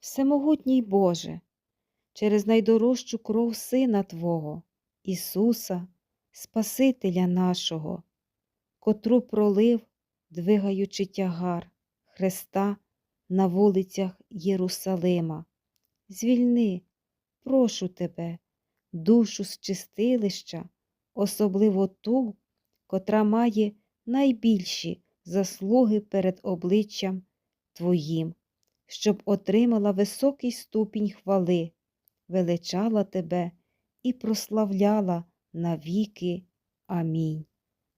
Всемогутній Боже, через найдорожчу кров Сина Твого, Ісуса, Спасителя нашого, котру пролив, двигаючи тягар Христа на вулицях Єрусалима. Звільни, прошу тебе, душу з чистилища, особливо ту, котра має найбільші заслуги перед обличчям Твоїм, щоб отримала високий ступінь хвали, величала Тебе і прославляла навіки. Амінь.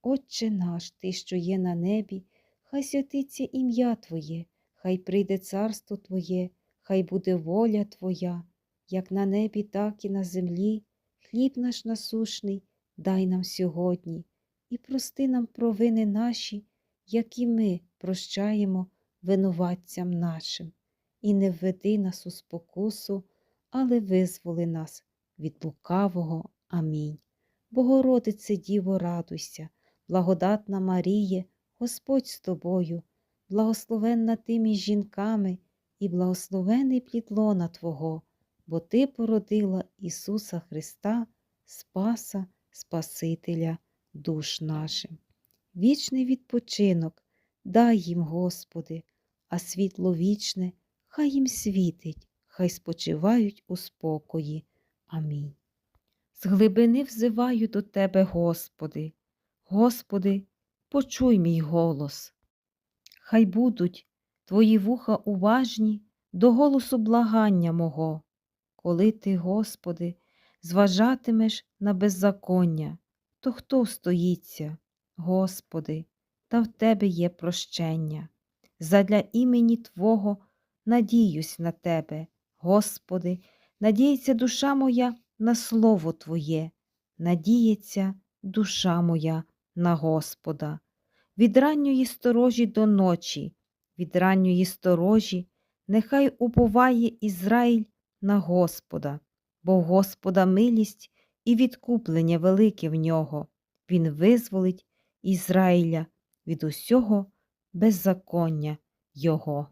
Отче наш, Ти, що є на небі, хай святиться ім'я Твоє, хай прийде царство Твоє, хай буде воля Твоя, як на небі, так і на землі. Хліб наш насушний дай нам сьогодні, і прости нам провини наші, які ми прощаємо винуватцям нашим, і не введи нас у спокусу, але визволи нас від лукавого. Амінь. Богородице Діво, радуйся, благодатна Маріє, Господь з тобою, благословенна ти між жінками, і благословений плід лона Твого, бо Ти породила Ісуса Христа, Спаса, Спасителя душ нашим. Вічний відпочинок дай їм, Господи, а світло вічне хай їм світить, хай спочивають у спокої. Амінь. З глибини взиваю до Тебе, Господи. Господи, почуй мій голос. Хай будуть Твої вуха уважні до голосу благання мого, коли Ти, Господи, зважатимеш на беззаконня, то хто стоїться, Господи, та в Тебе є прощення. Задля імені Твого надіюсь на Тебе, Господи, надіється душа моя на Слово Твоє, надіється душа моя на Господа. Від ранньої сторожі до ночі, від ранньої сторожі, нехай уповає Ізраїль на Господа, бо в Господа милість і відкуплення велике в нього. Він визволить Ізраїля від усього беззаконня Його.